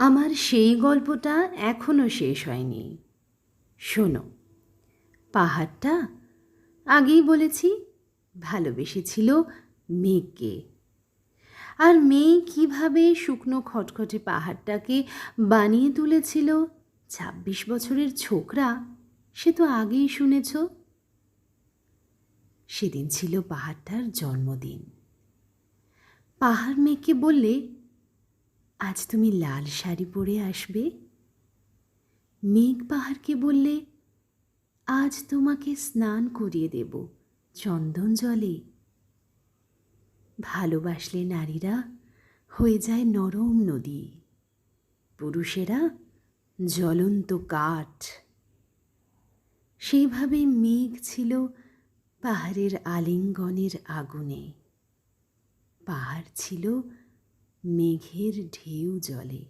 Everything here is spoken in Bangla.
আমার সেই গল্পটা এখনও শেষ হয়নি। শোনো, পাহাড়টা আগেই বলেছি, ভালোবেসেছিল মেঘকে আর মেয়ে কীভাবে শুকনো খটখটে পাহাড়টাকে বানিয়ে তুলেছিল, ছাব্বিশ বছরের ছোকরা, সে তো আগেই শুনেছ? সেদিন ছিল পাহাড়টার জন্মদিন। পাহাড় মেয়েকে বললে আজ তুমি লাল শাড়ি পরে আসবে? মেঘ পাহাড়কে বললে, আজ তোমাকে স্নান করিয়ে দেব চন্দন জলে। ভালোবাসলে নারীরা, হয়ে যায় নরম নদী। পুরুষেরা, জ্বলন্ত কাঠ। সেইভাবে মেঘ ছিল পাহাড়ের আলিঙ্গনের আগুনে। পাহাড় ছিল মেঘের ঢেউ জলে